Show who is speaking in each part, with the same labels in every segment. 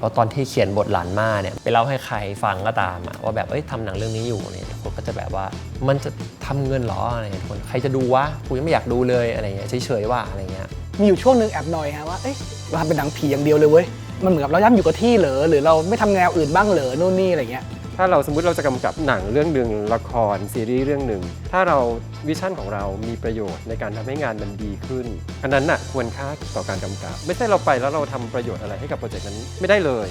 Speaker 1: เพราะตอนที่เขียนบทหลานมาเนี่ยไปเล่าให้ใครฟังก็ตามอะว่าแบบเอ้ยทำหนังเรื่องนี้อยู่เนี่ยคนก็จะแบบว่ามันจะทำเงินเหรออะไรเงี้ยคนใครจะดูวะกูยังไม่อยากดูเลยอะไรเงี้ยเฉยๆว่าอะไรเงี้ย
Speaker 2: มีอยู่ช่วงหนึ่งแอบหน่อยฮะว่าเอ้ยเราทำเป็นหนังผีอย่างเดียวเลยเว้ยมันเหมือนกับเราย่ำอยู่กับที่เหรอหรือเราไม่ทำแนวอื่นบ้างเหรอนู่นนี่อะไรเงี้ย
Speaker 3: ถ้าเราสมมุติเราจะกำกับหนังเรื่องหนึ่งละครซีรีส์เรื่องหนึ่งถ้าเราวิชั่นของเรามีประโยชน์ในการทำให้งานมันดีขึ้น อันนั้นน่ะควรค่าต่อการกำกับ ไม่ใช่เราไปแล้วเราทำประโยชน์อะไรให้กับโปรเจกต์นั้นไม่ได้เลย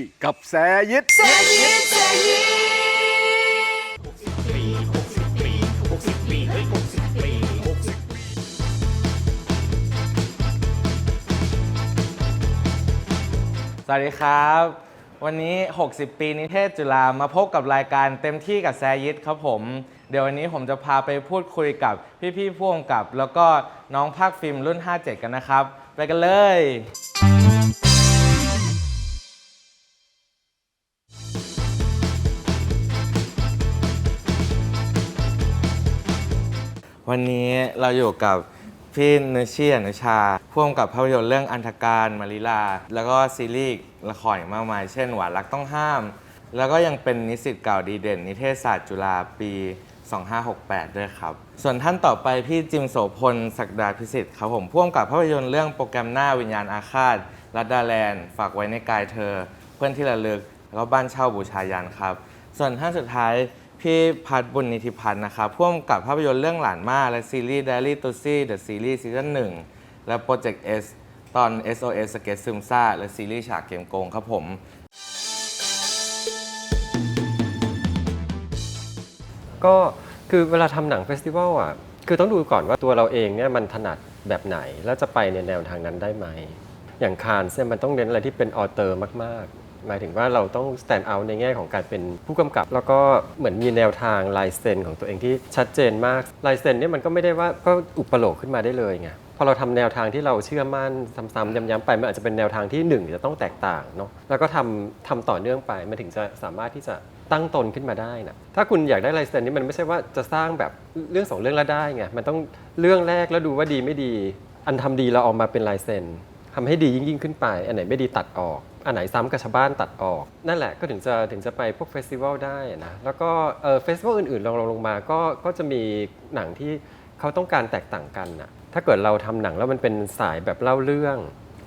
Speaker 4: ต็มที่กับแซยิด
Speaker 5: สวัสดีครับ วันนี้ 60 ปีนิเทศจุฬามาพบกับรายการเต็มที่กับแซยิดครับผม เดี๋ยววันนี้ผมจะพาไปพูดคุยกับพี่ๆพ่วงกับ แล้วก็น้องภาคฟิล์มรุ่น 57 กันนะครับ ไปกันเลย วันนี้เราอยู่กับพี่นุชเชียนุชาพ่วงกับภาพยนตร์เรื่องอันธการมาริลา แล้วก็ซีรีส์ละครอีกมากมาย เช่นหวานรักต้องห้าม แล้วก็ยังเป็นนิสิตเก่าดีเด่น นิเทศศาสตร์จุฬาปี 2568 ด้วยครับ ส่วนท่านต่อไปพี่จิมโสพลศักดาพิสิทธิ์ครับผมพ่วงกับภาพยนตร์เรื่องโปรแกรมหน้าวิญญาณอาฆาตรัดดาแลนด์ ฝากไว้ในกายเธอ เพื่อนที่ระลึกแล้วก็บ้านเช่าบูชายันครับ ส่วนท่านสุดท้าย พี่พัฒน์บุญนิติพันธ์นะครับพ่วงกับภาพยนตร์เรื่องหลานมาและซีรีส์ Diary t o s i The Series ซีซั่น1และ Project S ตอน SOS สเก็ตซึมซ่าและซีรีส์ฉากเกมโกงครับผม
Speaker 3: ก็คือเวลาทำหนังเฟสติวัลอะ คือต้องดูก่อนว่าตัวเราเองเนี่ยมันถนัดแบบไหน แล้วจะไปในแนวทางนั้นได้ไหม อย่างคานเนี่ยมันต้องเน้นอะไรที่เป็นออเตอร์มากๆ หมายถึงว่าเราต้อง stand out ในแง่ของการเป็นผู้กำกับ แล้วก็เหมือนมีแนวทางลายเซ็นของตัวเองที่ชัดเจนมากลายเซ็นเนี่ยมันก็ไม่ได้ว่าก็อุปโลกขึ้นมาได้เลยไงพอเราทำแนวทางที่เราเชื่อมั่นซ้ำๆย้ำๆไปมันอาจจะเป็นแนวทางที่หนึ่งจะต้องแตกต่างเนาะแล้วก็ทำทำต่อเนื่องไปมันถึงจะสามารถที่จะตั้งตนขึ้นมาได้นะถ้าคุณอยากได้ลายเซ็นนี่มันไม่ใช่ว่าจะสร้างแบบเรื่องสองเรื่องแล้วได้ไงมันต้องเรื่องแรกแล้วดูว่าดีไม่ดี อันทำดีเราเออกมาเป็นลายเซ็นทำให้ดียิ่งยิ่งขึ้นไป อันไหนไม่ดีตัดออก อันไหนซ้ำกับชาวบ้านตัดออก นั่นแหละก็ถึงจะถึงจะไปพวกเฟสติวัลได้นะแล้วก็เออเฟสติวัลอื่นๆลองลงลงมาก็ก็จะมีหนังที่เขาต้องการแตกต่างกันนะถ้าเกิดเราทำหนังแล้วมันเป็นสายแบบเล่าเรื่อง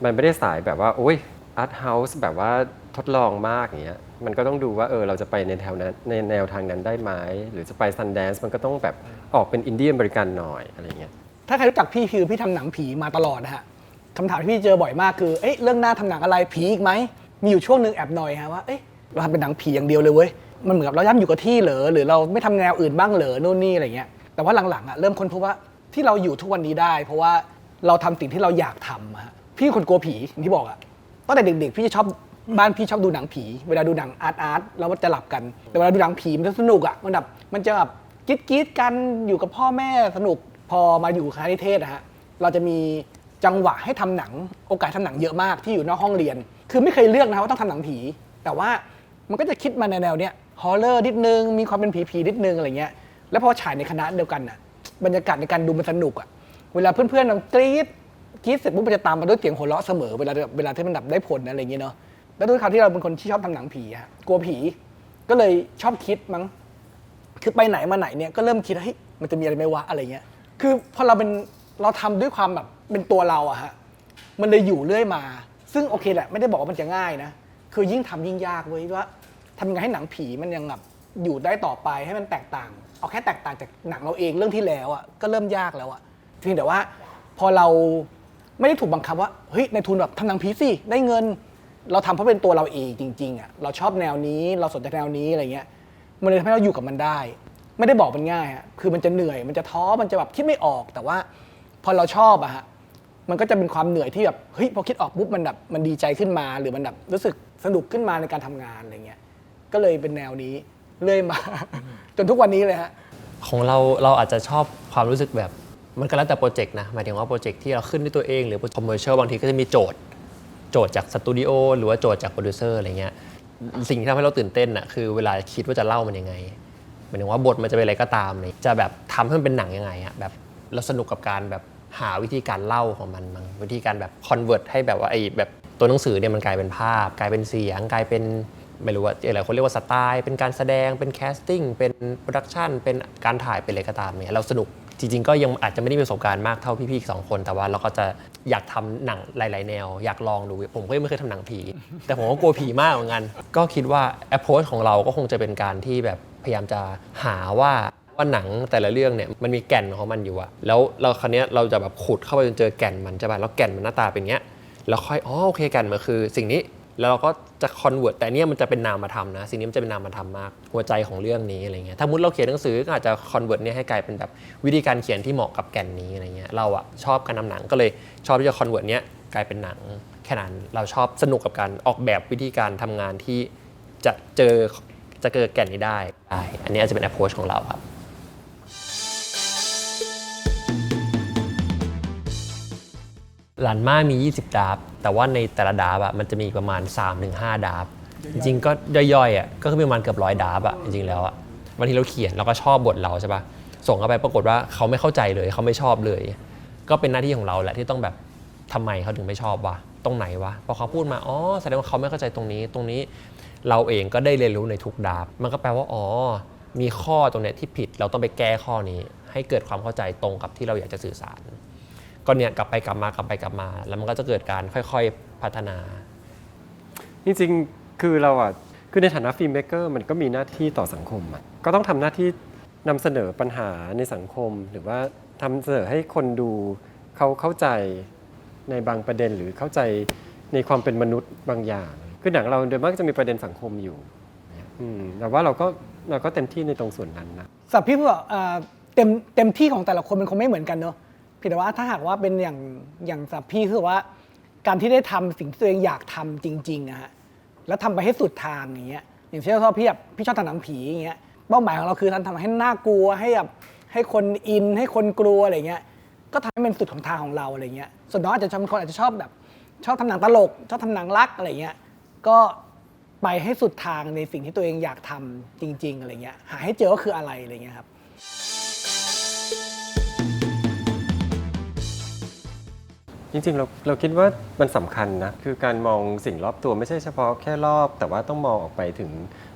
Speaker 3: มันไม่ได้สายแบบว่าโอ้ยอาร์ตเฮาส์แบบว่าทดลองมากอย่างเงี้ยมันก็ต้องดูว่าเออเราจะไปในแถวนั้นในแนวทางนั้นได้ไหมหรือจะไปซันแดนซ์มันก็ต้องแบบออกเป็นอินเดียอเมริกันหน่อยอะไรเงี้ย
Speaker 2: ถ้าใครรู้จักพี่คือพี่ทำหนังผีมาตลอดนะฮะ คำถามที่พี่เจอบ่อยมากคือเอ๊ะเรื่องหน้าทำหนังอะไรผีอีกไหมมีอยู่ช่วงหนึ่งแอบหน่อยฮะว่าเอ๊ะเราทำเป็นหนังผีอย่างเดียวเลยเว้ยมันเหมือนกับเราย่ำอยู่กับที่เหรอหรือเราไม่ทำแนวอื่นบ้างเหรอนู่นนี่อะไรเงี้ยแต่ว่าหลังๆอะเริ่มค้นพบว่าที่เราอยู่ทุกวันนี้ได้ เพราะว่าเราทำสิ่งที่เราอยากทำฮะพี่คนกลัวผีอย่างที่บอกอะตั้งแต่เด็กๆพี่จะชอบบ้านพี่ชอบดูหนังผี เวลาดูหนังอาร์ตอาร์ตแล้วมันจะหลับกัน แต่เวลาดูหนังผีมันจะสนุกอะมันแบบมันจะแบบกรี๊ดกีดกันอยู่กับพ่อแม่สนุกพอมาอยู่คณะนิเทศอะฮะเราจะมี จังหวะให้ทำหนังโอกาสทำหนังเยอะมากที่อยู่นอกห้องเรียน คือไม่เคยเลือกนะว่าต้องทำหนังผี แต่ว่ามันก็จะคิดมาในแนวเนี้ยฮอลเลอร์นิดนึง มีความเป็นผีๆนิดนึงอะไรเงี้ยแล้วพอฉายในคณะเดียวกันอะบรรยากาศในการดูมันสนุกอะเวลาเพื่อนๆมันกรี๊ดกรี๊ดเสร็จปุ๊บมันจะตามมาด้วยเสียงหัวเราะเสมอเวลาเวลาที่มันดับได้ผลอะไรเงี้ยเนาะแล้วด้วยความที่เราเป็นคนที่ชอบทำหนังผีอะกลัวผีก็เลยชอบคิดมั้งคือไปไหนมาไหนเนี่ยก็เริ่มคิดเฮ้ยมันจะมีอะไรไหมวะอะไรเงี้ยคือพอเราเป็น เราทำด้วยความแบบเป็นตัวเราอะฮะมันเลยอยู่เรื่อยมา ซึ่งโอเคแหละ ไม่ได้บอกว่ามันจะง่ายนะ คือยิ่งทำยิ่งยากเว้ยว่าทำยังไงให้หนังผีมันยังแบบอยู่ได้ต่อไปให้มันแตกต่าง เอาแค่แตกต่างจากหนังเราเองเรื่องที่แล้วอะก็เริ่มยากแล้วอะเพียงแต่ว่า พอเราไม่ได้ถูกบังคับว่าเฮ้ยในทุนแบบทำหนังผีสิได้เงิน เราทำเพราะเป็นตัวเราเองจริงๆอะเราชอบแนวนี้เราสนใจแนวนี้อะไรเงี้ยมันเลยทำให้เราอยู่กับมันได้ ไม่ได้บอกมันง่ายอะคือมันจะเหนื่อยมันจะท้อมันจะแบบคิดไม่ออกแต่ว่า พอเราชอบอะฮะมันก็จะเป็นความเหนื่อยที่แบบเฮ้ยพอคิดออกปุ๊บมันแบบมันดีใจขึ้นมาหรือมันแบบรู้สึกสนุกขึ้นมาในการทำงานอะไรเงี้ยก็เลยเป็นแนวนี้เรื่อยมา จนทุกวันนี้เลยฮะ
Speaker 1: ของเราเราอาจจะชอบความรู้สึกแบบมันก็แล้วแต่โปรเจกต์นะหมายถึงว่าโปรเจกต์ที่เราขึ้นด้วยตัวเองหรือคอมเมอร์เชียลบางทีก็จะมีโจทย์โจทย์จากสตูดิโอหรือว่าโจทย์จากโปรดิวเซอร์อะไรเงี้ยสิ่งที่ทำให้เราตื่นเต้นอะคือเวลาคิดว่าจะเล่ามันยังไงหมายถึงว่าบทมันจะเป็นอะไรก็ตามเลยจะแบบทำให้มันเป็นหนังยังไงอะแบบเราสนุกกับการแบบ หาวิธีการเล่าของมันมั้งวิธีการแบบคอนเวิร์ตให้แบบว่าไอ้แบบตัวหนังสือเนี่ยมันกลายเป็นภาพ กลายเป็นเสียง กลายเป็นไม่รู้ว่าอะไรคนเรียกว่าสไตล์เป็นการแสดงเป็นแคสติ้งเป็นโปรดักชันเป็นการถ่ายเป็นอะไรก็ตามเนี่ยเราสนุกจริงๆ ก็ยังอาจจะไม่ได้มีประสบการณ์มากเท่าพี่ๆอีกสองคน แต่ว่าเราก็จะอยากทำหนังหลายๆ แนว อยากลองดู ผมก็ยังไม่เคยทำหนังผี แต่ผมก็กลัวผีมากเหมือนกัน ก็คิดว่า approach ของเราก็คงจะเป็นการที่แบบพยายามจะหาว่า ว่าหนังแต่ละเรื่องเนี่ยมันมีแก่นของมันอยู่อะแล้วเราคราวนี้เราจะแบบขุดเข้าไปจนเจอแก่นมันใช่ป่ะแล้วแก่นมันหน้าตาเป็นอย่างเงี้ยแล้วค่อยอ๋อโอเคแก่นมันคือ สิ่งนี้แล้วเราก็จะคอนเวิร์ตแต่เนี่ยมันจะเป็นนามธรรมนะสิ่งนี้มันจะเป็นนามธรรมมากหัวใจของเรื่องนี้อะไรเงี้ยถ้ามุดเราเขียนหนังสือก็อาจจะคอนเวิร์ตเนี่ยให้กลายเป็นแบบวิธีการเขียนที่เหมาะกับแก่นนี้อะไรเงี้ยเราอะชอบการนำหนังก็เลยชอบที่จะคอนเวิร์ตเนี่ยกลายเป็นหนังแค่นั้นเราชอบสนุกกับการออกแบบวิธีการทำงานที่จะเจอจะเจอแก่นนี้ได้ได้ อันนี้อาจจะเป็น approach ของเราครับ หลานมามี 20 ดาบ แต่ว่าในแต่ละดาบอะมันจะมีประมาณ 3-5 ดาบ จริงๆก็ย่อยๆอะก็คือประมาณเกือบร้อยดาบอะจริงๆแล้วอะบางทีเราเขียนเราก็ชอบบทเราใช่ปะส่งเข้าไปปรากฏว่าเขาไม่เข้าใจเลยเขาไม่ชอบเลย ก็เป็นหน้าที่ของเราแหละที่ต้องแบบทำไมเขาถึงไม่ชอบวะตรงไหนวะพอเขาพูดมาอ๋อแสดงว่าเขาไม่เข้าใจตรงนี้ตรงนี้เราเองก็ได้เรียนรู้ในทุกดาบ มันก็แปลว่าอ๋อมีข้อตรงเนี้ยที่ผิดเราต้องไปแก้ข้อนี้ ให้เกิดความเข้าใจตรงกับที่เราอยากจะสื่อสาร ก็เนี่ยกลับไปกลับมากลับไปกลับมา แล้วมันก็จะเกิดการค่อยๆพัฒนา
Speaker 3: จริงๆคือเราอะคือในฐานะฟิล์มเมกเกอร์มันก็มีหน้าที่ต่อสังคมอะก็ต้องทำหน้าที่นำเสนอปัญหาในสังคม หรือว่าทำเสนอให้คนดูเขาเข้าใจในบางประเด็นหรือเข้าใจในความเป็นมนุษย์บางอย่าง คือหนังเราโดยมากจะมีประเด็นสังคมอยู่อืมแต่ว่าเราก็เราก็เต็มที่ในตรงส่วนนั้นนะ
Speaker 2: สับพี่บอกอ่าเต็มเต็มที่ของแต่ละคนมันคงไม่เหมือนกันเนอะเพียงแต่ว่าถ้าหากว่าเป็นอย่างอย่างสับพี่คือว่า การที่ได้ทำสิ่งที่ตัวเองอยากทำจริงๆนะฮะแล้วทำไปให้สุดทางอย่างเงี้ยอย่างเช่นว่าพี่แบบพี่ชอบทำหนังผีอย่างเงี้ยเป้าหมายของเราคือทำทำให้น่ากลัวให้แบบให้คนอินให้คนกลัวอะไรเงี้ยก็ทำให้เป็นสุดของทางของเราอะไรเงี้ยส่วนน้องอาจจะชอบคนอาจจะชอบแบบ ชอบทำหนังตลก ชอบทำหนังรักอะไรเงี้ยก็ไปให้สุดทางในสิ่งที่ตัวเองอยากทำจริง ๆอะไรเงี้ยหาให้เจอว่าคืออะไรอะไรเงี้ยครับ
Speaker 3: จริงๆเราเราคิดว่ามันสำคัญนะ คือการมองสิ่งรอบตัวไม่ใช่เฉพาะแค่รอบ แต่ว่าต้องมองออกไปถึง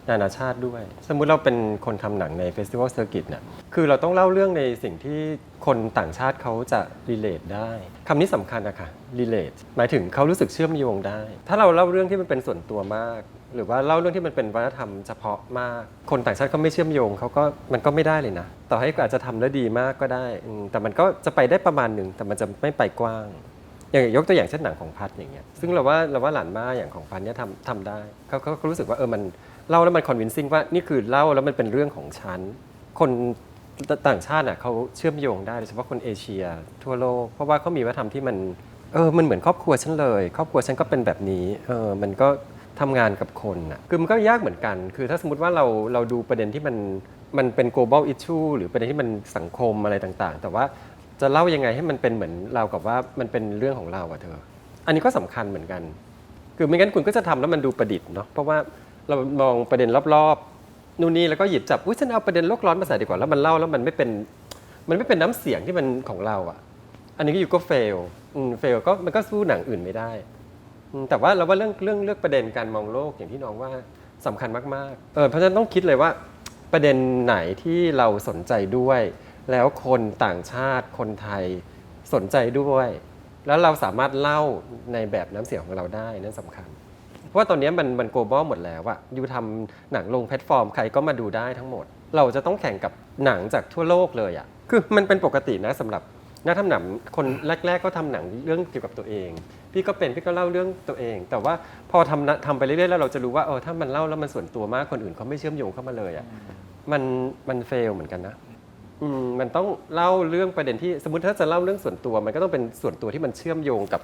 Speaker 3: นานาชาติด้วย สมมุติเราเป็นคนทำหนังในเฟสติวัลเซอร์กิตเนี่ยคือเราต้องเล่าเรื่องในสิ่งที่คนต่างชาติเขาจะรีเลทได้คำนี้สำคัญนะคะรีเลทหมายถึงเขารู้สึกเชื่อมโยงได้ ถ้าเราเล่าเรื่องที่มันเป็นส่วนตัวมาก หรือว่าเล่าเรื่องที่มันเป็นวัฒนธรรมเฉพาะมาก คนต่างชาติเขาไม่เชื่อมโยงเขาก็มันก็ไม่ได้เลยนะ ต่อให้อาจจะทำแล้วดีมากก็ได้อืมแต่มันก็จะไปได้ประมาณหนึ่งแต่มันจะไม่ไปกว้าง อย่างยกตัวอย่างเช่นหนังของพัดอย่างเงี้ยซึ่งเราว่าเราว่าหลานมาอย่างของพัดเนี่ยทำทำได้เขาเขาเขารู้สึกว่าเออมันเล่าแล้วมันคอนวินซิ่งว่านี่คือเล่าแล้วมันเป็นเรื่องของฉันคนต่างชาติอะเขาเชื่อมโยงได้โดยเฉพาะคนเอเชีย ทั่วโลก เพราะว่าเขามีวัฒนธรรมที่มันเออมันเหมือนครอบครัวฉันเลย ครอบครัวฉันก็เป็นแบบนี้เออมันก็ทำงานกับคนอะคือมันก็ยากเหมือนกัน คือถ้าสมมติว่าเราเราดูประเด็นที่มันมันเป็น global issue หรือประเด็นที่มันสังคมอะไรต่างๆ แต่ว่า จะเล่ายังไงให้มันเป็นเหมือนเรากับว่ามันเป็นเรื่องของเราอะเธอ อันนี้ก็สำคัญเหมือนกัน คือไม่งั้นคุณก็จะทำแล้วมันดูประดิษฐ์เนาะเพราะว่าเรามองประเด็นรอบๆนู่นนี่แล้วก็หยิบจับอุ้ยฉันเอาประเด็นโลกร้อนมาใส่ดีกว่าแล้วมันเล่าแล้วมันไม่เป็นมันไม่เป็นน้ำเสียงที่มันของเราอะอันนี้ก็อยู่ก็เฟลเฟลก็มันก็สู้หนังอื่นไม่ได้แต่ว่าเราว่าเรื่องเรื่องเลือกประเด็นการมองโลกอย่างที่น้องว่าสำคัญมากๆเออเพราะฉะนั้นต้องคิดเลยว่าประเด็นไหนที่เราสนใจด้วย แล้วคนต่างชาติคนไทยสนใจด้วย แล้วเราสามารถเล่าในแบบน้ำเสียงของเราได้นั่นสำคัญ เพราะว่าตอนนี้มันมัน global หมดแล้วอะยูทำหนังลงแพลตฟอร์มใครก็มาดูได้ทั้งหมด เราจะต้องแข่งกับหนังจากทั่วโลกเลยอะคือมันเป็นปกตินะสำหรับนักทำหนังคนแรก ๆ ก็ทำหนังเรื่องเกี่ยวกับตัวเอง พี่ก็เป็นพี่ก็เล่าเรื่องตัวเอง แต่ว่าพอทำนะทำไปเรื่อยๆแล้วเราจะรู้ว่าเออถ้ามันเล่าแล้วมันส่วนตัวมากคนอื่นเขาไม่เชื่อมโยงเข้ามาเลยอะมันมันเฟลเหมือนกันนะ อืมมันต้องเล่าเรื่องประเด็นที่สมมติถ้าจะเล่าเรื่องส่วนตัว มันก็ต้องเป็นส่วนตัวที่มันเชื่อมโยงกับ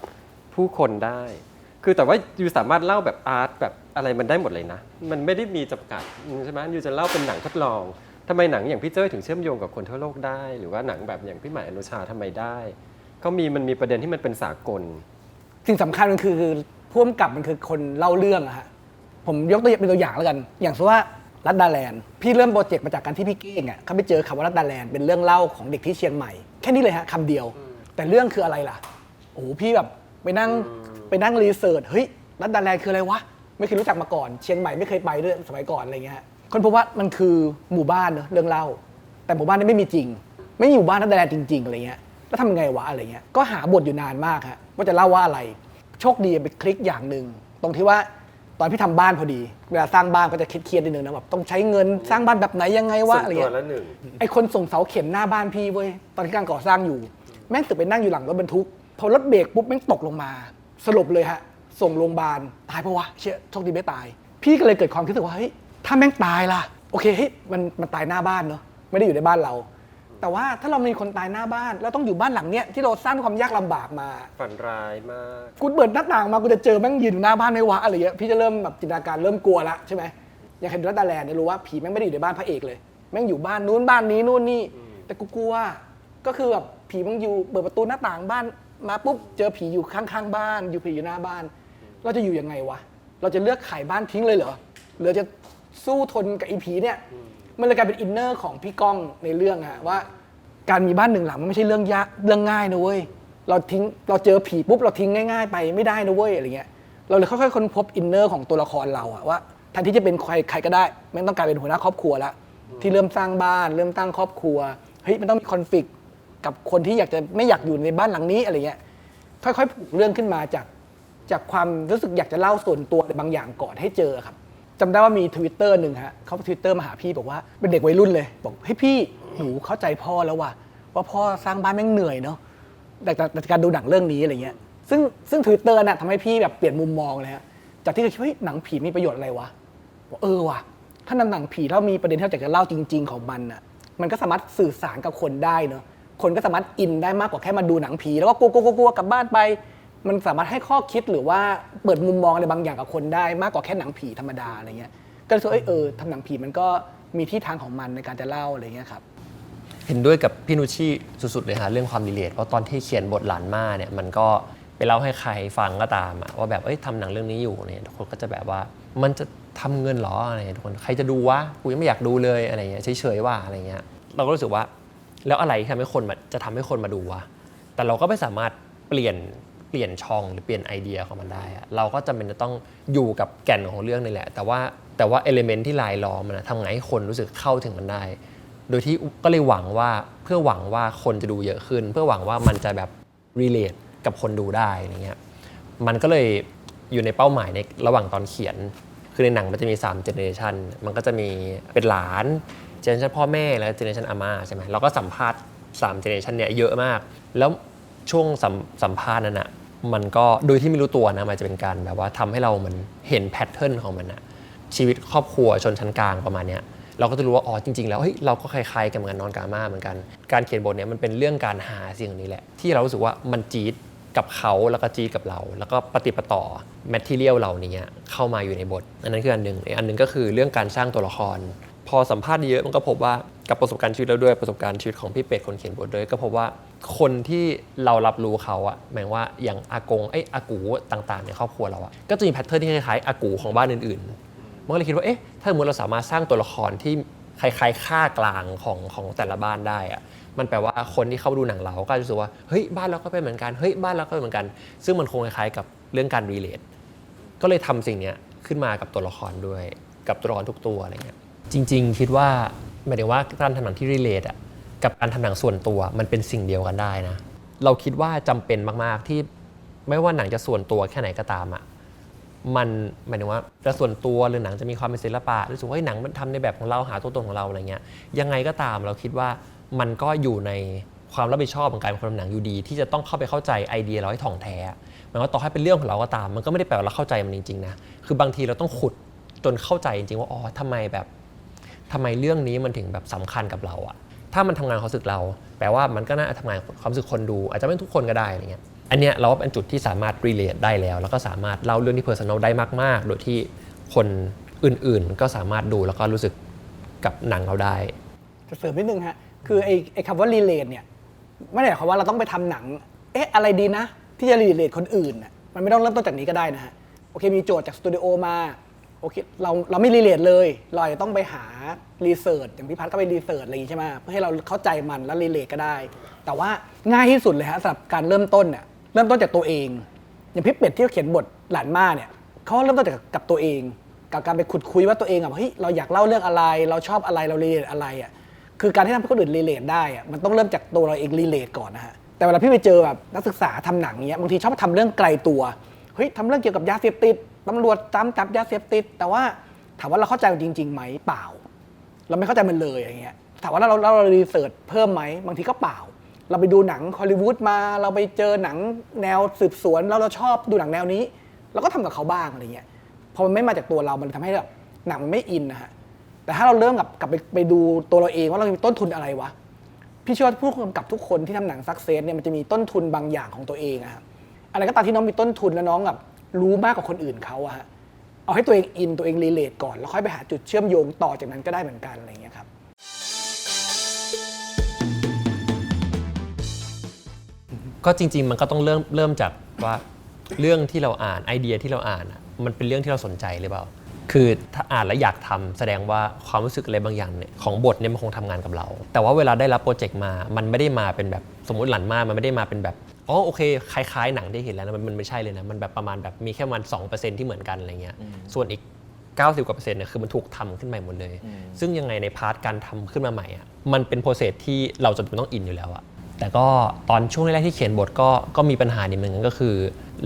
Speaker 3: ผู้คนได้ คือแต่ว่าอยู่สามารถเล่าแบบอาร์ตแบบอะไรมันได้หมดเลยนะ มันไม่ได้มีจำกัดใช่ไหมอยู่จะเล่าเป็นหนังทดลองทำไมหนังอย่างพี่เจ้ยถึงเชื่อมโยงกับคนทั่วโลกได้ หรือว่าหนังแบบอย่างพี่ใหม่อนุชาทำไมได้ก็มีมันมีประเด็นที่มันเป็นสากล
Speaker 2: สิ่งสำคัญมันคือคือพ่วงกับมันคือคนเล่าเรื่องอะฮะผมยกตัวอย่างเป็นตัวอย่างแล้วกัน อย่างเช่นว่า รัดดาแลนด์พี่เริ่มโปรเจกต์มาจากการที่พี่เก้งอะเขาไปเจอคำว่ารัดดาแลนด์เป็นเรื่องเล่าของเด็กที่เชียงใหม่ แค่นี้เลยฮะคำเดียว แต่เรื่องคืออะไรล่ะโอ้โหพี่แบบไปนั่งไปนั่งรีเสิร์ชเฮ้ยรัดดาแลนด์คืออะไรวะไม่เคยรู้จักมาก่อน เชียงใหม่ไม่เคยไปด้วยสมัยก่อนอะไรเงี้ยฮะคนพบว่ามันคือหมู่บ้านเนอะเรื่องเล่า แต่หมู่บ้านนี้ไม่มีจริง ไม่มีหมู่บ้านรัดดาแลนด์จริงๆอะไรเงี้ยแล้วทำไงวะอะไรเงี้ยก็หาบทอยู่นานมากฮะว่าจะเล่าว่าอะไร โชคดีไปคลิกอย่างหนึ่งตรงที่ว่าต อนพี่ทำบ้านพอดี เวลาสร้างบ้านก็จะเครียดๆนิดนึงนะแบบต้องใช้เงินสร้างบ้านแบบไหนยังไงวะอะไร
Speaker 3: ส่
Speaker 2: เงี้
Speaker 3: วน
Speaker 2: ย
Speaker 3: ตัวละหนึ่ง
Speaker 2: ไอคนส่งเสาเข็มหน้าบ้านพี่เว้ยตอนที่กำลังก่อสร้างอยู่ แม่งตึกไปนั่งอยู่หลังรถบรรทุก พอรถเบรกปุ๊บแม่งตกลงมา สลบเลยฮะ ส่งโรงพยาบาลตายปะวะเชื่อโชคดีไม่ตาย พี่ก็เลยเกิดความคิดว่าเฮ้ยถ้าแม่งตายล่ะโอเคเฮ้ยมันมันตายหน้าบ้านเนาะไม่ได้อยู่ในบ้านเรา แต่ว่าถ้าเรามีคนตายหน้าบ้านเราต้องอยู่บ้านหลังเนี้ยที่เราสร้างด้วยความยากลำบากมา
Speaker 3: ฝันร้ายมาก
Speaker 2: กูเปิดหน้าต่างมากูจะเจอแม่งยืนอยู่หน้าบ้านไหม่วะอะไรเงี้ยพี่จะเริ่มแบบจินตนาการเริ่มกลัวละใช่ไหมอย่างเห็นรัตดาแลนด์เนี่ยรู้ว่าผีแม่งไม่ได้อยู่ในบ้านพระเอกเลยแม่งอยู่บ้านนู้นบ้านนี้นู่นนี่ แต่กูกลัวก็คือแบบผีแมันอยู่เปิดประตูหน้าต่างบ้านมาปุ๊บเจอผีอยู่ข้างๆบ้าน อยู่ผีอยู่หน้าบ้าน เราจะอยู่ยังไงวะเราจะเลือกขายบ้านทิ้งเลยเหรอหรือจะสู้ทนกับอีผีเนี่ยมั มันเลยกลายเป็นอินเนอร์ของพี่ก้องในเรื่องอะว่า การมีบ้านหนึ่งหลังมันไม่ใช่เรื่องยากเรื่องง่ายนะเว้ยเราทิ้งเราเจอผีปุ๊บเราทิ้งง่ายๆ ไปไม่ได้นะเว้ยอะไรเงี้ยเราเลยค่อยๆค้นพบอินเนอร์ของตัวละครเราอะว่าแทนที่จะเป็นใครใครก็ได้แม่งต้องกลายเป็นหัวหน้าครอบครัวละที่เริ่มสร้างบ้านเริ่มตั้งครอบครัวเฮ้ยมันต้องมีคอนฟ lict กับคนที่อยากจะไม่อยากอยู่ในบ้านหลังนี้อะไรเงี้ยค่อยๆผูกเรื่องขึ้นมาจากจากความรู้สึกอยากจะเล่าส่วนตัวบางอย่างก่อนให้เจอครับ จำได้ว่ามีทวิตเตอร์หนึ่งฮะเขาทวิตเตอร์มาหาพี่บอกว่าเป็นเด็กวัยรุ่นเลย บอกเฮ้ยพี่หนูเข้าใจพ่อแล้วว่ะว่าพ่อสร้างบ้านแม่งเหนื่อยเนาะแต่แต่แต่การดูหนังเรื่องนี้อะไรเงี้ย ซึ่งซึ่งทวิตเตอร์น่ะทำให้พี่แบบเปลี่ยนมุมมองเลยฮะจากที่เคยคิดว่าเฮ้ยหนังผีมีประโยชน์อะไรวะบอกเออว่ะถ้าหนังผีถ้ามีประเด็นที่เราอยากจะเล่าจริง ๆ ของมันอะมันก็สามารถสื่อสารกับคนได้เนาะคนก็สามารถอินได้มากกว่าแค่มาดูหนังผีแล้วก็กลัวกลัวกลัวกลัวกลับบ้านไป มันสามารถให้ข้อคิดหรือว่าเปิดมุมมองอะไรบางอย่างกับคนได้มากกว่าแค่หนังผีธรรมดาอะไรเงี้ยก็เลยรู้สึกว่าเอ้ยเออทำหนังผีมันก็มีที่ทางของมันในการจะเล่าอะไรเงี้ยครับ
Speaker 1: เห็นด้วยกับพี่นุชชีสุดๆเลยฮะเรื่องความรีเลทเพราะตอนที่เขียนบทหลานมาเนี่ยมันก็ไปเล่าให้ใครฟังก็ตามอะว่าแบบเอ้ยทำหนังเรื่องนี้อยู่เนี่ยทุกคนก็จะแบบว่ามันจะทำเงินเหรออะไรเงี้ยทุกคนใครจะดูวะกูยังไม่อยากดูเลยอะไรเงี้ยเฉยๆว่าอะไรเงี้ยเราก็รู้สึกว่า แล้วอะไรที่ทำให้คนมาจะทำให้คนมาดูวะแต่เราก็ไม่สามารถเปลี่ยน ปลี่ยนช่องหรือเปลี่ยนไอเดียของมันได้อะเราก็จำเป็นจะต้องอยู่กับแก่นของเรื่องนี่แหละ แต่ว่าแต่ว่าเอลิเมนที่ลายล้อมมันอะทำไงให้คนรู้สึกเข้าถึงมันได้ โดยที่ก็เลยหวังว่าเพื่อหวังว่าคนจะดูเยอะขึ้น เพื่อหวังว่ามันจะแบบ relate กับคนดูได้อะไรเงี้ยมันก็เลยอยู่ในเป้าหมายในระหว่างตอนเขียน คือในหนังมันจะมี3 generation มันก็จะมีเป็นหลาน generation พ่อแม่แล้ว generation อาม่าใช่ไหมเราก็สัมภาษณ์3 generation เนี่ยเยอะมาก แล้วช่วงสัมสัมภาษณ์นั้นอะ มันก็โดยที่ไม่รู้ตัวนะมันจะเป็นการแบบว่าทำให้เราเหมันเห็นแพทเทิร์นของมันอะชีวิตครอบครัวชนชั้นกลางประมาณเนี้ยเราก็จะรู้ว่าอ๋อจริง ๆ แล้วเฮ้ยเราก็คล้ายๆกันเหมือนกันนอนกามาเหมือนกัน การเขียนบทเนี่ยมันเป็นเรื่องการหาสิ่งนี้แหละ ที่เรารู้สึกว่ามันจี๊ดกับเขาแล้วก็จี๊ดกับเรา แล้วก็ปฏิปต่อแมทเทียลเหล่านี้เข้ามาอยู่ในบท อันนั้นคืออันหนึ่งอีกอันหนึ่งก็คือเรื่องการสร้างตัวละคร พอสัมภาษณ์เยอะมันก็พบว่า กับประสบการณ์ชีวิตเราด้วยประสบการณ์ชีวิตของพี่เป็ดคนเขียนบทด้วยก็พบว่าคนที่เรารับรู้เขาอะหมายว่าอย่างอากงไอ้อากูต่างๆในครอบครัวเราอะก็จะมีแพทเทิร์นที่คล้ายๆอากูของบ้านอื่นๆมันก็เลยคิดว่าเอ๊ะถ้าสมมติเราสามารถสร้างตัวละครที่คล้ายๆค่ากลางของของแต่ละบ้านได้อะมันแปลว่าคนที่เข้าดูหนังเราก็จะรู้สึกว่าเฮ้ยบ้านเราก็เป็นเหมือนกันเฮ้ยบ้านเราก็เป็นเหมือนกัน ซึ่งมันคงคล้ายๆกับเรื่องการรีเลทก็เลยทำสิ่งเนี้ยขึ้นมากับตัวละครด้วย กับตัวละครทุกตัวอะไรเงี้ยจริง ๆ คิดว่า หมายถึงว่าการทำหนังที่รีเลทอะกับการทำหนังส่วนตัวมันเป็นสิ่งเดียวกันได้นะ เราคิดว่าจำเป็นมาก ๆ ที่ไม่ว่าหนังจะส่วนตัวแค่ไหนก็ตามอะมันหมายถึงว่าจะส่วนตัวหรือหนังจะมีความเป็นศิลปะรู้สึกว่าเฮ้ยหนังมันทำในแบบของเราหาตัวตนของเราอะไรเงี้ยยังไงก็ตามเราคิดว่ามันก็อยู่ในความรับผิดชอบของการเป็นคนทำหนังอยู่ดี ที่จะต้องเข้าไปเข้าใจไอเดียเราให้ถ่องแท้หมายว่าต่อให้เป็นเรื่องของเราก็ตาม มันก็ไม่ได้แปลว่าเราเข้าใจมันจริงๆนะคือบางทีเราต้องขุดจนเข้าใจจริงๆว่าอ๋อทำไมแบบ ทำไมเรื่องนี้มันถึงแบบสำคัญกับเราอะถ้ามันทำงานความรู้สึกเรา แปลว่ามันก็น่าจะทำงานความรู้สึกคนดู อาจจะไม่ทุกคนก็ได้อะไรเงี้ยอันเนี้ยเราว่าเป็นจุดที่สามารถ relate ได้แล้ว แล้วก็สามารถเล่าเรื่องที่ personal ได้มาก ๆ โดยที่คนอื่นๆ ก็สามารถดูแล้วก็รู้สึกกับหนังเราได้
Speaker 2: จะเสริมนิดนึงฮะคือไอ้ไอ้คำว่ารีเลทเนี่ยไม่ได้หมายความว่าเราต้องไปทำหนัง เอ๊ะอะไรดีนะ ที่จะรีเลทคนอื่นน่ะมันไม่ต้องเริ่มต้นจากนี้ก็ได้นะฮะโอเคมีโจทย์จากสตูดิโอมา โอเคเราเราไม่รีเลทเลย เราอาจจะต้องไปหารีเสิร์ชอย่างพี่พัฒน์ก็ไปรีเสิร์ชอะไรอย่างงี้ใช่ไหมเพื่อให้เราเข้าใจมันแล้วรีเลทก็ได้ แต่ว่าง่ายที่สุดเลยฮะสำหรับการเริ่มต้นเนี่ยเริ่มต้นจากตัวเอง อย่างพี่เป็ดที่เขียนบทหลานมาเนี่ยเขาเริ่มต้นจากกับตัวเอง กับการไปขุดคุยว่าตัวเองอะเฮ้ยเราอยากเล่าเรื่องอะไร เราชอบอะไรเรารีเลทอะไรอะคือการที่ทำให้คนอื่นรีเลทได้อะมันต้องเริ่มจากตัวเราเองรีเลทก่อนนะฮะแต่เวลาพี่ไปเจอแบบนักศึกษาทำหนังเนี้ยบางทีชอบทำเรื่องไกลตัวเฮ้ยทำเรื่องเกี่ยวกับยาเสพติด ตำรวจตามจับยาเสพติด แต่ว่าถามว่าเราเข้าใจมันจริงๆไหมเปล่า เราไม่เข้าใจมันเลยอย่างเงี้ยถามว่าเราเราเรารีเสิร์ชเพิ่มไหมบางทีก็เปล่า เราไปดูหนังฮอลลีวูดมา เราไปเจอหนังแนวสืบสวนแล้วเราชอบดูหนังแนวนี้เราก็ทำกับเขาบ้างอะไรเงี้ยพอมันไม่มาจากตัวเรา มันทำให้แบบหนังมันไม่อินนะฮะแต่ถ้าเราเริ่มกับกลับไปไปดูตัวเราเองว่าเรามีต้นทุนอะไรวะพี่เชื่อว่าผู้กำกับทุกคนที่ทำหนังซักเซสเนี่ยมันจะมีต้นทุนบางอย่างของตัวเองอะครับอะไรก็ตามที่น้องมีต้นทุนแล้วน้องแบบ รู้มากกว่าคนอื่นเขาอะฮะเอาให้ตัวเองอินตัวเองรีเลทก่อน แล้วค่อยไปหาจุดเชื่อมโยงต่อจากนั้นก็ได้เหมือนกันอะไรเงี้ยครับ
Speaker 1: ก็จริง ๆ มันก็ต้องเริ่มเริ่มจากว่าเรื่องที่เราอ่านไอเดียที่เราอ่านอะมันเป็นเรื่องที่เราสนใจหรือเปล่า คือถ้าอ่านแล้วอยากทำแสดงว่าความรู้สึกอะไรบางอย่างเนี่ยของบทเนี่ยมันคงทำงานกับเรา แต่ว่าเวลาได้รับโปรเจกต์มา มันไม่ได้มาเป็นแบบสมมติหลันมา มันไม่ได้มาเป็นแบบ อ๋อโอเคคล้ายๆ หนังที่เห็นแล้วนะมันมันไม่ใช่เลยนะมันแบบประมาณแบบมีแค่ประมัน2%ที่เหมือนกันอะไรเงี้ยส่วนอีก 90กว่าเปอร์เซ็นต์เนี่ยคือมันถูกทำขึ้นใหม่หมดเลย ซึ่งยังไงในพาร์ทการทำขึ้นมาใหม่อะมันเป็นโปรเซสที่เราจะต้องอินอยู่แล้วอะแต่ก็ตอนช่วงแรกๆที่เขียนบทก็ก็มีปัญหานิดนึงก็คือ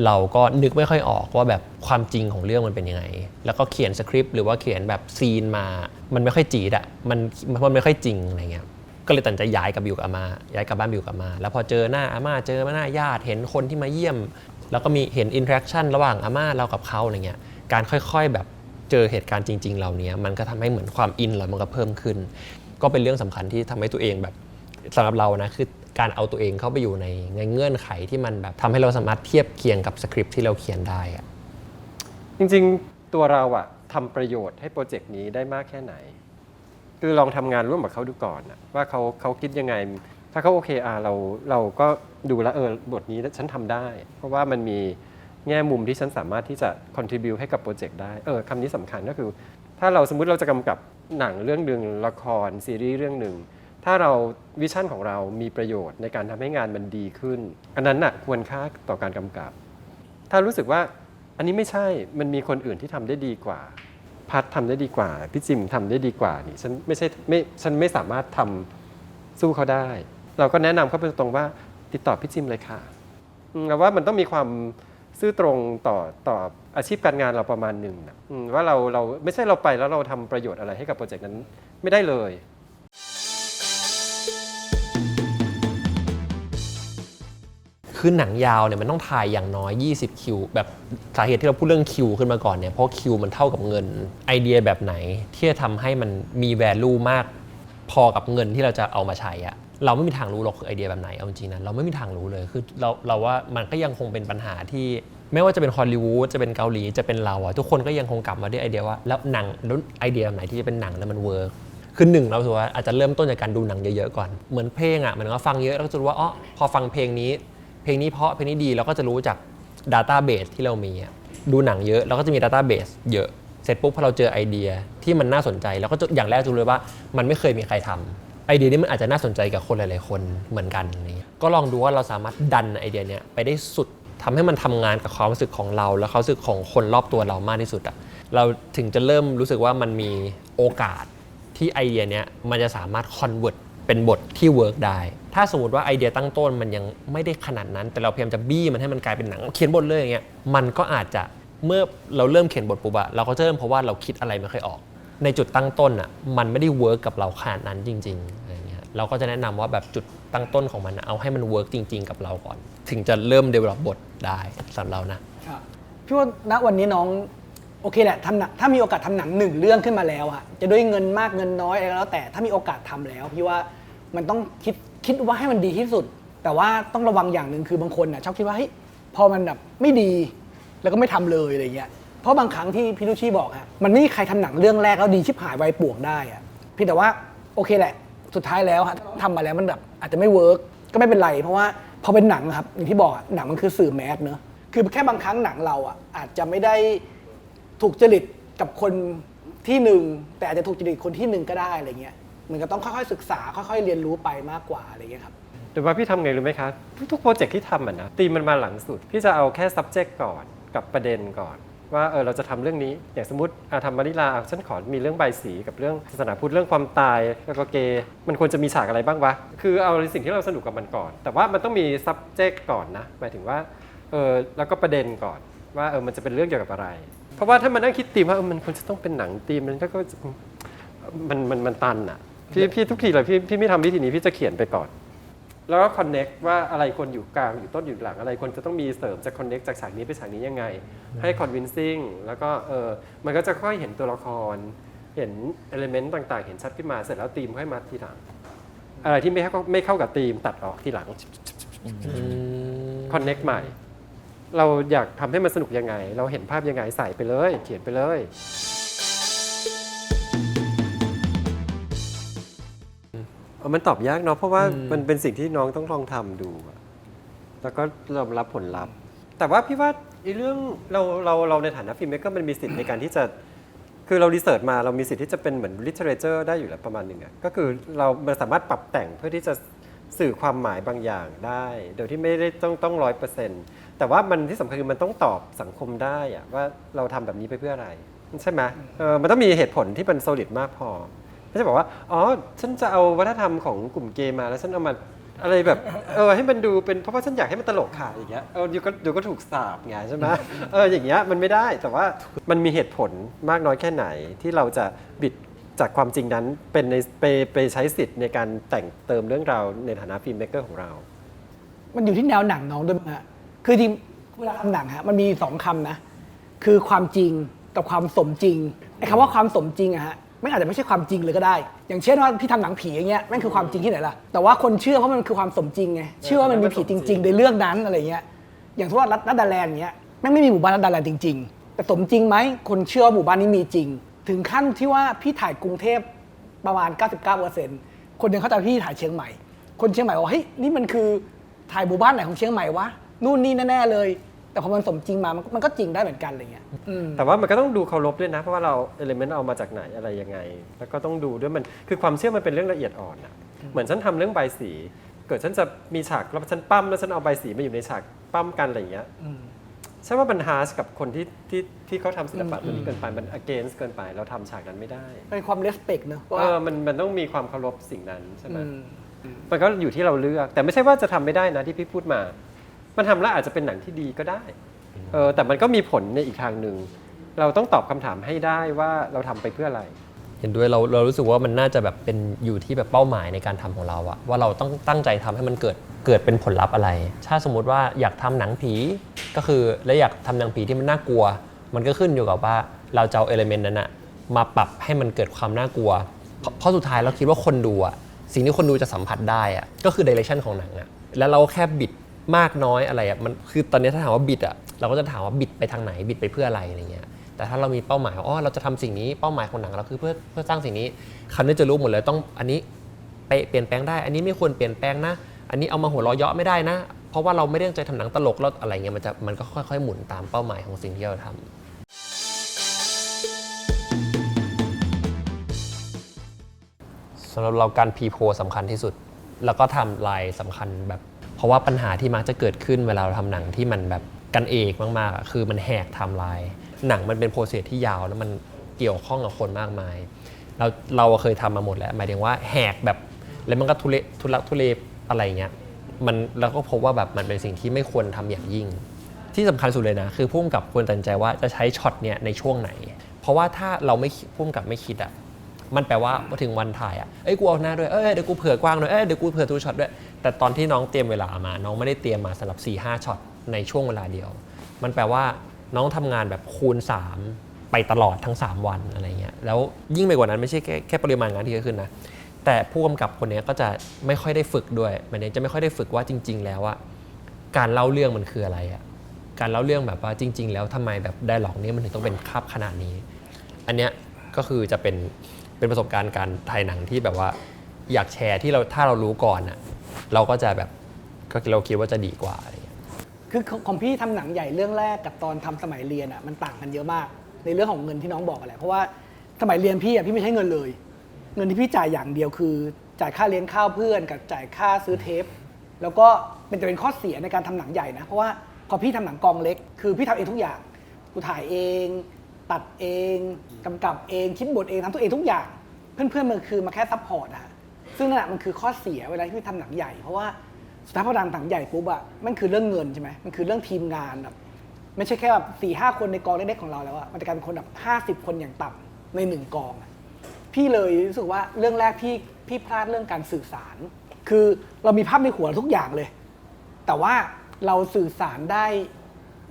Speaker 1: เราก็นึกไม่ค่อยออกว่าแบบความจริงของเรื่องมันเป็นยังไง แล้วก็เขียนสคริปต์หรือว่าเขียนแบบซีนมา มันไม่ค่อยจีดอะมันมันไม่ค่อยจริงอะไรเงี้ย ก็เลยตัดใจย้ายกลับไปอยู่กับอาม่าย้ายกลับบ้านไปอยู่กับอาม่าแล้วพอเจอหน้าอาม่าเจอหน้าญาติเห็นคนที่มาเยี่ยม แล้วก็มีเห็นอินเทอร์แอคชั่นระหว่างอาม่าเรากับเขาอะไรเงี้ยการค่อยๆแบบเจอเหตุการณ์จริง ๆ เหล่านี้มันก็ทำให้เหมือนความอินเรามันก็เพิ่มขึ้น ก็เป็นเรื่องสำคัญที่ทำให้ตัวเองแบบสำหรับเรานะคือการเอาตัวเองเข้าไปอยู่ในเงื่อนไขที่มันแบบทำให้เราสามารถเทียบเคียงกับสคริปต์ที่เราเขียนได้อะ
Speaker 3: จริงๆตัวเราอะทำประโยชน์ให้โปรเจกต์นี้ได้มากแค่ไหน คือลองทำงานร่วมกับเขาดูก่อนนะว่าเขาเขาคิดยังไง ถ้าเขาโอเคอะเราเราก็ดูแลเออบทนี้ฉันทำได้ เพราะว่ามันมีแง่มุมที่ฉันสามารถที่จะ contribu ให้กับโปรเจกต์ได้เออคำนี้สำคัญก็คือ ถ้าเราสมมุติเราจะกำกับหนังเรื่องหนึ่งละครซีรีส์เรื่องหนึ่งถ้าเราวิชั่นของเรามีประโยชน์ในการทำให้งานมันดีขึ้น อันนั้นน่ะควรค่าต่อการกำกับ ถ้ารู้สึกว่าอันนี้ไม่ใช่มันมีคนอื่นที่ทำได้ดีกว่า พัดทำได้ดีกว่า พี่จิมทำได้ดีกว่านี่ฉันไม่ใช่ไม่ฉันไม่สามารถทำสู้เขาได้ เราก็แนะนำเขาไปตรงว่าติดต่อพี่จิมเลยค่ะว่ามันต้องมีความซื่อตรงต่อต่ออาชีพการงานเราประมาณหนึ่งนะว่าเราเราไม่ใช่เราไปแล้วเราทำประโยชน์อะไรให้กับโปรเจกต์นั้นไม่ได้เลย
Speaker 1: คือหนังยาวเนี่ยมันต้องถ่ายอย่างน้อย 20 คิว แบบสาเหตุที่เราพูดเรื่องคิวขึ้นมาก่อนเนี่ยเพราะคิวมันเท่ากับเงินไอเดียแบบไหน ที่จะทำให้มันมีแวลูมาก พอกับเงินที่เราจะเอามาใช้อะเราไม่มีทางรู้หรอกคือไอเดียแบบไหนเอาจริงๆนะเราไม่มีทางรู้เลยคือเราเราว่ามันก็ยังคงเป็นปัญหาที่ไม่ว่าจะเป็นฮอลลีวูดจะเป็นเกาหลีจะเป็นเราอะทุกคนก็ยังคงกลับมาด้วยไอเดียว่าแล้วหนังแล้วไอเดียแบบไหนที่จะเป็นหนังแล้วมันเวิร์กคือหนึ่งเราถือว่าอาจจะเริ่มต้นจากการดูหนังเยอะๆก่อน เหมือนเพลงอะเหมือนว่าฟังเยอะแล้วก็จะรู้ว่าอ๋อพอฟังเพลงนี้ เพลงนี้เพราะเพลงนี้ดีเราก็จะรู้จาก Database ที่เรามีอะดูหนังเยอะเราก็จะมี Database เยอะเสร็จปุ๊บพอเราเจอไอเดียที่มันน่าสนใจเราก็จะอย่างแรกจะรู้เลยว่ามันไม่เคยมีใครทำไอเดียนี้มันอาจจะน่าสนใจกับคนหลาย ๆ คนเหมือนกันอะไรเงี้ยก็ลองดูว่าเราสามารถดันไอเดียเนี้ยไปได้สุดทำให้มันทำงานกับความรู้สึกของเรา และความรู้สึกของคนรอบตัวเรามากที่สุดอะเราถึงจะเริ่มรู้สึกว่ามันมีโอกาสที่ไอเดียเนี้ยมันจะสามารถคอนเวิร์ตเป็นบทที่เวิร์กได้ ถ้าสมมติว่าไอเดียตั้งต้นมันยังไม่ได้ขนาดนั้น แต่เราพยายามจะบี้มันให้มันกลายเป็นหนัง เขียนบทเลยอย่างเงี้ยมันก็อาจจะเมื่อเราเริ่มเขียนบทปุ๊บอะเราก็จะเริ่มเพราะว่าเราคิดอะไรไม่ค่อยออก ในจุดตั้งต้นอะมันไม่ได้เวิร์กกับเราขนาดนั้นจริงๆอะไรเงี้ยเราก็จะแนะนำว่าแบบจุดตั้งต้นของมันเอาให้มันเวิร์กจริง ๆ กับเราก่อน ถึงจะเริ่ม develop บทได้สำหรับเรานะ
Speaker 2: ครับพี่ว่าณวันนี้น้องโอเคแหละทำหนังถ้ามีโอกาสทำหนังหนึ่งเรื่องขึ้นมาแล้วอะจะด้วยเงินมากเงินน้อยอะไรก็แล้วแต่ถ้ามีโอกาสทำแล้วพี่ว่ามันต้องคิด คิดว่าให้มันดีที่สุด แต่ว่าต้องระวังอย่างหนึ่งคือบางคนน่ะชอบคิดว่าเฮ้ยพอมันแบบไม่ดีแล้วก็ไม่ทำเลยอะไรเงี้ยเพราะบางครั้งที่พี่นุชี่บอกอะมันไม่มีใครทำหนังเรื่องแรกแล้วดีชิบหายไวป่วงได้อะพี่แต่ว่าโอเคแหละ สุดท้ายแล้วฮะทำมาแล้วมันแบบอาจจะไม่เวิร์กก็ไม่เป็นไร เพราะว่าพอเป็นหนังครับอย่างที่บอกหนังมันคือสื่อแมสเนอะคือแค่บางครั้งหนังเราอะอาจจะไม่ได้ถูกจริตกับคนที่หนึ่งแต่อาจจะถูกจริตคนที่หนึ่งก็ได้อะไรเงี้ย มันก็ต้องค่อยๆศึกษาค่อยๆเรียนรู้ไปมากกว่าอะไรเงี้ยครับ
Speaker 3: แต่ว่าพี่ทำไงรู้ไหมคะ ทุกๆโปรเจกต์ที่ทำอะนะตีมมันมาหลังสุด พี่จะเอาแค่ subject ก่อนกับประเด็นก่อน ว่าเออเราจะทำเรื่องนี้ อย่างสมมติอะทำมาริลาอะฉันขอมีเรื่องใบายสีกับเรื่องศาสนาพุทธเรื่องความตายแล้วก็เกย์มันควรจะมีฉากอะไรบ้างวะ คือเอาสิ่งที่เราสนุกกับมันก่อน แต่ว่ามันต้องมี subject ก่อนนะหมายถึงว่าเออแล้วก็ประเด็นก่อนว่าเออมันจะเป็นเรื่องเกี่ยวกับอะไร เพราะว่าถ้ามันนั่งคิดตีมว่าเออมันควรจะต้องเป็นหนังตีมมันก็มันมันมันตันอะ พี่พี่ทุกทีเลยพี่พี่ไม่ทำวิธีนี้พี่จะเขียนไปก่อน แล้วก็ connect ว่าอะไรควรอยู่กลางอยู่ต้นอยู่หลังอะไรควรจะต้องมีเสริมจะ connect จากฉากนี้ไปฉากนี้ยังไง ให้ convincing แล้วก็เออมันก็จะค่อยเห็นตัวละคร เห็น element ต่างๆ เห็นชัดขึ้นมาเสร็จแล้วธีมค่อยมาทีหลัง อะไรที่ไม่เข้าไม่เข้ากับธีมตัดออกทีหลัง connect ใหม่ เราอยากทำให้มันสนุกยังไง เราเห็นภาพยังไงใส่ไปเลย เขียนไปเลย มันตอบยากเนาะเพราะว่ามันเป็นสิ่งที่น้องต้องลองทำดูอะแล้วก็ยอมรับผลลัพธ์ แต่ว่าพี่ว่าไอ้เรื่องเราเราเราในฐานะฟิล์มเมกก็มันมีสิทธิ์ในการที่จะคือเรารีเสิร์ชมาเรามีสิทธิ์ที่จะเป็นเหมือนลิเทเรเจอร์ได้อยู่แล้วประมาณหนึ่งอะก็คือเรามันสามารถปรับแต่งเพื่อที่จะสื่อความหมายบางอย่างได้ โดยที่ไม่ได้ต้องต้องร้อยเปอร์เซ็นต์แต่ว่ามันที่สำคัญคือมันต้องตอบสังคมได้อะว่าเราทำแบบนี้ไปเพื่ออะไร ใช่ไหมเออมันต้องมีเหตุผลที่มัน solid มากพอ ไม่ใช่บอกว่า อ๋อ ฉันจะเอาวัฒนธรรมของกลุ่มเกย์มาแล้วฉันเอามาอะไรแบบเออให้มันดูเป็นเพราะว่าฉันอยากให้มันตลกค่ะอย่างเงี้ยเออเดี๋ยวก็เดี๋ยวก็ถูกสาบไงใช่ไหมเอออย่างเงี้ยมันไม่ได้แต่ว่ามันมีเหตุผลมากน้อยแค่ไหนที่เราจะบิดจากความจริงนั้นเป็นในไปไปใช้สิทธิ์ในการแต่งเติมเรื่องราวในฐานะฟิล์มเมกเกอร์ของเรา
Speaker 2: มันอยู่ที่แนวหนังน้องด้วยฮะคือจริงเวลาทำหนังฮะมันมีสองคำนะ คือความจริงกับความสมจริงไอ้คำว่าความสมจริงอะฮะ ไม่อาจจะไม่ใช่ความจริงเลยก็ได้ อย่างเช่นว่าพี่ทำหนังผีอย่างเงี้ยแม่งคือความจริงที่ไหนล่ะ แต่ว่าคนเชื่อเพราะมันคือความสมจริงไง เชื่อว่ามันมีผีจริง ๆ ในเรื่องนั้นอะไรเงี้ย อย่างที่ว่ารัฐรัฐดาแลนด์เงี้ยแม่งไม่มีหมู่บ้านรัฐดาแลนด์จริง ๆ แต่สมจริงไหมคนเชื่อว่าหมู่บ้านนี้มีจริง ถึงขั้นที่ว่าพี่ถ่ายกรุงเทพประมาณ 99%คนยังเข้าใจว่าพี่ถ่ายเชียงใหม่ คนเชียงใหม่บอกเฮ้ยนี่มันคือถ่ายหมู่บ้านไหนของเชียงใหม่วะนู่นนี่แน่ๆเลย แต่พอมันสมจริงมามันมันก็จริงได้เหมือนกันอะไรเงี้ยอืม
Speaker 3: แต่ว่ามันก็ต้องดูเคารพด้วยนะ เพราะว่าเราเอลิเมนต์เอามาจากไหนอะไรยังไง แล้วก็ต้องดูด้วยมันคือความเชื่อมันเป็นเรื่องละเอียดอ่อนอะเหมือนฉันทำเรื่องใบสี เกิดฉันจะมีฉากแล้วฉันปั้มแล้วฉันเอาใบสีมาอยู่ในฉากปั้มกันอะไรอย่างเงี้ยใช่ว่ามันฮาร์ชกับคนที่ที่ที่เขาทำศิลปะตัวนี้เกินไปมัน against เกินไปเราทำฉากนั้นไม่ได้
Speaker 2: เป็นความเลสเปกเนอะว่า
Speaker 3: เออมันมันต้องมีความเคารพสิ่งนั้นใช่ไหม
Speaker 2: อืม
Speaker 3: มันก็อยู่ที่เราเลือก แต่ไม่ใช่ว่าจะทำไม่ได้นะที่พี่พูดมา มันทำแล้วอาจจะเป็นหนังที่ดีก็ได้เออแต่มันก็มีผลในอีกทางหนึ่ง เราต้องตอบคำถามให้ได้ว่าเราทำไปเพื่ออะไร
Speaker 1: เห็นด้วยเราเรารู้สึกว่ามันน่าจะแบบเป็นอยู่ที่แบบเป้าหมายในการทำของเราอะว่าเราต้องตั้งใจทำให้มันเกิดเกิดเป็นผลลัพธ์อะไร ถ้าสมมุติว่าอยากทำหนังผีก็คือและอยากทำหนังผีที่มันน่ากลัว มันก็ขึ้นอยู่กับว่าเราจะเอาเอลเมนต์นั้นอะมาปรับให้มันเกิดความน่ากลัวเพราะเพราะสุดท้ายเราคิดว่าคนดูอะสิ่งที่คนดูจะสัมผัสได้อะก็คือดิเรกชันของหนังอะแล้วเราแค่บิด มากน้อยอะไรอะมันคือตอนนี้ถ้าถามว่าบิดอะเราก็จะถามว่าบิดไปทางไหนบิดไปเพื่ออะไรอะไรเงี้ยแต่ถ้าเรามีเป้าหมายอ๋อเราจะทำสิ่งนี้เป้าหมายของหนังเราคือเพื่อเพื่อสร้างสิ่งนี้เขาเนี่ยจะรู้หมดเลยต้องอันนี้ไปเปลี่ยนแปลงได้ อันนี้ไม่ควรเปลี่ยนแปลงนะ อันนี้เอามาหัวเราะเยาะไม่ได้นะ เพราะว่าเราไม่ได้ตั้งใจทำหนังตลกแล้วอะไรเงี้ยมันจะมันก็ค่อยๆหมุนตามเป้าหมายของสิ่งที่เราทำสำหรับเราการพีโพสำคัญที่สุด แล้วก็ทำลายสำคัญแบบ เพราะว่าปัญหาที่มักจะเกิดขึ้นเวลาเราทำหนังที่มันแบบกันเอกมากๆอะคือมันแหกไทม์ไลน์หนังมันเป็นโปรเซสที่ยาวแล้วมันเกี่ยวข้องกับคนมากมาย เราเราเคยทำมาหมดแล้ว หมายถึงว่าแหกแบบแล้วมันก็ทุเลทุลักทุเลอะไรเงี้ยมันเราก็พบว่าแบบมันเป็นสิ่งที่ไม่ควรทำอย่างยิ่ง ที่สำคัญสุดเลยนะ คือพุ่มกับควรตัดใจว่าจะใช้ช็อตเนี้ยในช่วงไหน เพราะว่าถ้าเราไม่พุ่มกับไม่คิดอะ มันแปลว่าพอถึงวันถ่ายอะเอ้ยกูเอาหน้าด้วยเอ้ยเดี๋ยวกูเผื่อกว้างด้วยเอ้ยเดี๋ยวกูเผื่อทูช็อตด้วย แต่ตอนที่น้องเตรียมเวลามา น้องไม่ได้เตรียมมาสำหรับ4ี่ห้าช็อตในช่วงเวลาเดียว มันแปลว่าน้องทำงานแบบคูณ 3 ไปตลอดทั้ง 3 วันอะไรเงี้ยแล้วยิ่งไปกว่านั้นไม่ใช่แค่แค่ปริมาณงานที่เยอะขึ้นนะแต่ผู้กำกับคนนี้ก็จะไม่ค่อยได้ฝึกด้วยมันจะไม่ค่อยได้ฝึกว่าจริง ๆ แล้วอะการเล่าเรื่องมันคืออะไรอะการเล่าเรื่องแบบว่าจริง ๆ แล้วทำไมแบบไดร์ล็อกนี้มันถึงต้องเป็นคาบขนาดนี้ อันเนี้ยก็คือจะเป็น เป็นประสบการณ์การถ่ายหนังที่แบบว่าอยากแชร์ที่เราถ้าเรารู้ก่อนอะเราก็จะแบบก็เราคิดว่าจะดีกว่าอะไรอย่างเงี้ย
Speaker 2: คือของพี่ทำหนังใหญ่เรื่องแรกกับตอนทำสมัยเรียนอะมันต่างกันเยอะมาก ในเรื่องของเงินที่น้องบอกอะแหละเพราะว่าสมัยเรียนพี่อะพี่ไม่ใช้เงินเลย เงินที่พี่จ่ายอย่างเดียวคือ จ่ายค่าเลี้ยงข้าวเพื่อน กับจ่ายค่าซื้อเทป แล้วก็เป็นจะเป็นข้อเสียในการทำหนังใหญ่นะเพราะว่าพอพี่ทำหนังกองเล็ก คือพี่ทำเองทุกอย่างกูถ่ายเอง ตัดเองกำกับเองคิดบทเองทำตัวเองทุกอย่าง เพื่อนๆมันคือมาแค่ซัพพอร์ตอะซึ่งนั่นแหละมันคือข้อเสียเวลาที่พี่ทำหนังใหญ่เพราะว่าสุดท้ายพอดังหนังใหญ่ปุ๊บอะมันคือเรื่องเงินใช่ไหมมันคือเรื่องทีมงานแบบไม่ใช่แค่แบบสี่ห้าคนในกองเล็กๆของเราแล้วอะมันจะกลายเป็นคนแบบห้าสิบคนอย่างต่ำในหนึ่งกองอะพี่เลยรู้สึกว่าเรื่องแรกพี่พี่พลาดเรื่องการสื่อสาร คือเรามีภาพในหัวทุกอย่างเลย แต่ว่าเราสื่อสารได้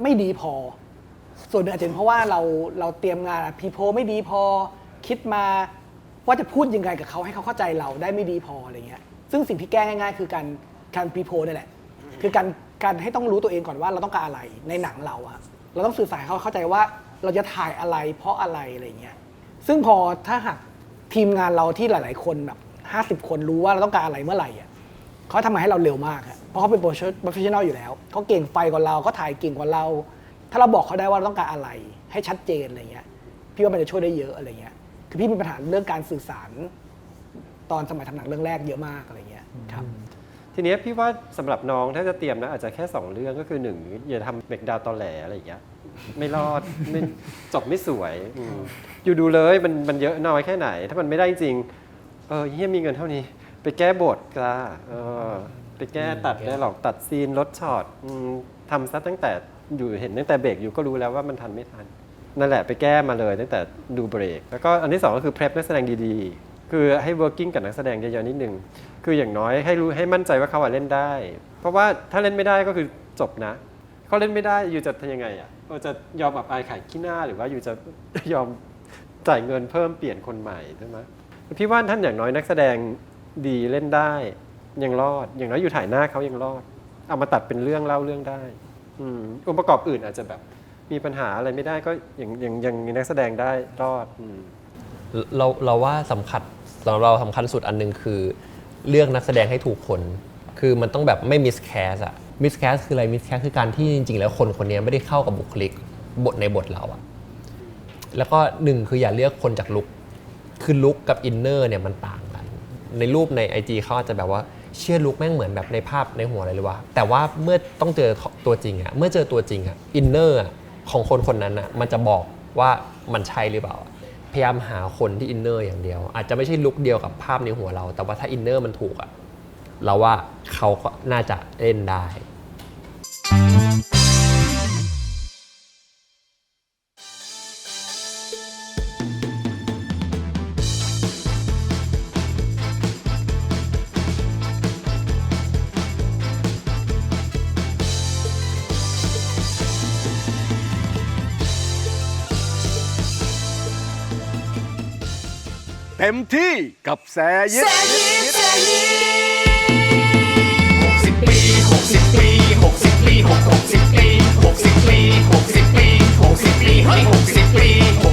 Speaker 2: ไม่ดีพอ ส่วนหนึ่งอาจจะเป็นเพราะว่าเราเราเตรียมงานพีโพไม่ดีพอคิดมาว่าจะพูดยังไงกับเขาให้เขาเข้าใจเราได้ไม่ดีพออะไรเงี้ย ซึ่งสิ่งที่แก้ง่ายๆ คือการการพีโพนี่แหละ คือการการให้ต้องรู้ตัวเองก่อนว่าเราต้องการอะไรในหนังเราอะเราต้องสื่อสารให้เขาเข้าใจว่าเราจะถ่ายอะไรเพราะอะไรอะไรเงี้ย ซึ่งพอถ้าหากทีมงานเราที่หลาย ๆ คนแบบ50คนรู้ว่าเราต้องการอะไรเมื่อไหร่อะเขาทำมาให้เราเร็วมากอะเพราะเขาเป็นโปรเฟชชั่นอลอยู่แล้วเขาเก่งไฟกว่าเราเขาถ่ายเก่งกว่าเรา ถ้าเราบอกเขาได้ว่าเราต้องการอะไร ให้ชัดเจนอะไรเงี้ย พี่ว่ามันจะช่วยได้เยอะอะไรเงี้ย คือพี่มีปัญหาเรื่องการสื่อสาร ตอนสมัยทำหนังเรื่องแรกเยอะมากอะไรเงี้ยครับ
Speaker 3: ทีเนี้ยพี่ว่าสำหรับน้องถ้าจะเตรียมนะอาจจะแค่ 2 เรื่องก็คือหนึ่งอย่าทำเบรกดาวน์ตอแหลอะไรอย่างเงี้ยไม่รอดไม่จบไม่สวยอืมอยู่ดูเลยมันมันเยอะน้อยแค่ไหน ถ้ามันไม่ได้จริง เออเฮียมีเงินเท่านี้ ไปแก้บทจ้าเออไปแก้ตัดได้หรอกตัดซีนลดช็อตอืมทำซะตั้งแต่ อยู่เห็นตั้งแต่เบรกอยู่ก็รู้แล้วว่ามันทันไม่ทัน นั่นแหละไปแก้มาเลยตั้งแต่ดูเบรก แล้วก็อันที่สองก็คือ prep นักแสดงดีๆ คือให้ working กับนักแสดงเยอะๆนิดนึง คืออย่างน้อยให้รู้ให้มั่นใจว่าเขาเล่นได้ เพราะว่าถ้าเล่นไม่ได้ก็คือจบนะเขาเล่นไม่ได้อยู่จะทำยังไงอะเออจะยอมอับอายขายขี้หน้าหรือว่าอยู่จะยอมจ่ายเงินเพิ่มเปลี่ยนคนใหม่ใช่ไหมพี่ว่าท่านอย่างน้อยนักแสดงดีเล่นได้ยังรอด อย่างน้อยอยู่ถ่ายหน้าเขายังรอด เอามาตัดเป็นเรื่องเล่าเรื่องได้ อืมองค์ประกอบอื่นอาจจะแบบมีปัญหาอะไรไม่ได้ก็ยังยังยังมีนักแสดงได้รอดอืม
Speaker 1: เราเราว่าสำคัญสำหรับเราสำคัญสุดอันหนึงคือ เลือกนักแสดงให้ถูกคน คือมันต้องแบบไม่มิสแคสอะมิสแคสคืออะไรมิสแคสคือการที่จริงๆ แล้วคนคนนี้ไม่ได้เข้ากับบุคลิกบทในบทเราอะแล้วก็หนึ่งคืออย่าเลือกคนจากลุคคือลุคกับอินเนอร์เนี่ยมันต่างกัน ในรูปใน IG เขาอาจจะแบบว่า เชื่อลุกแม่งเหมือนแบบในภาพในหัวเลยหรือวะแต่ว่าเมื่อต้องเจอตัวจริงอะเมื่อเจอตัวจริงอะอินเนอร์ของคนคนนั้นอะมันจะบอกว่ามันใช่หรือเปล่า พยายามหาคนที่อินเนอร์อย่างเดียว อาจจะไม่ใช่ลุกเดียวกับภาพในหัวเรา แต่ว่าถ้าอินเนอร์มันถูกอะเราว่าเขาก็น่าจะเล่นได้
Speaker 4: ต็มที่กับแซยิด
Speaker 6: หกสิบปีหกสิบปีหกสิบปีหกหกสิบปีหกสิบปีหกสิบปีหกสิบปี เฮ้ยหกสิบปี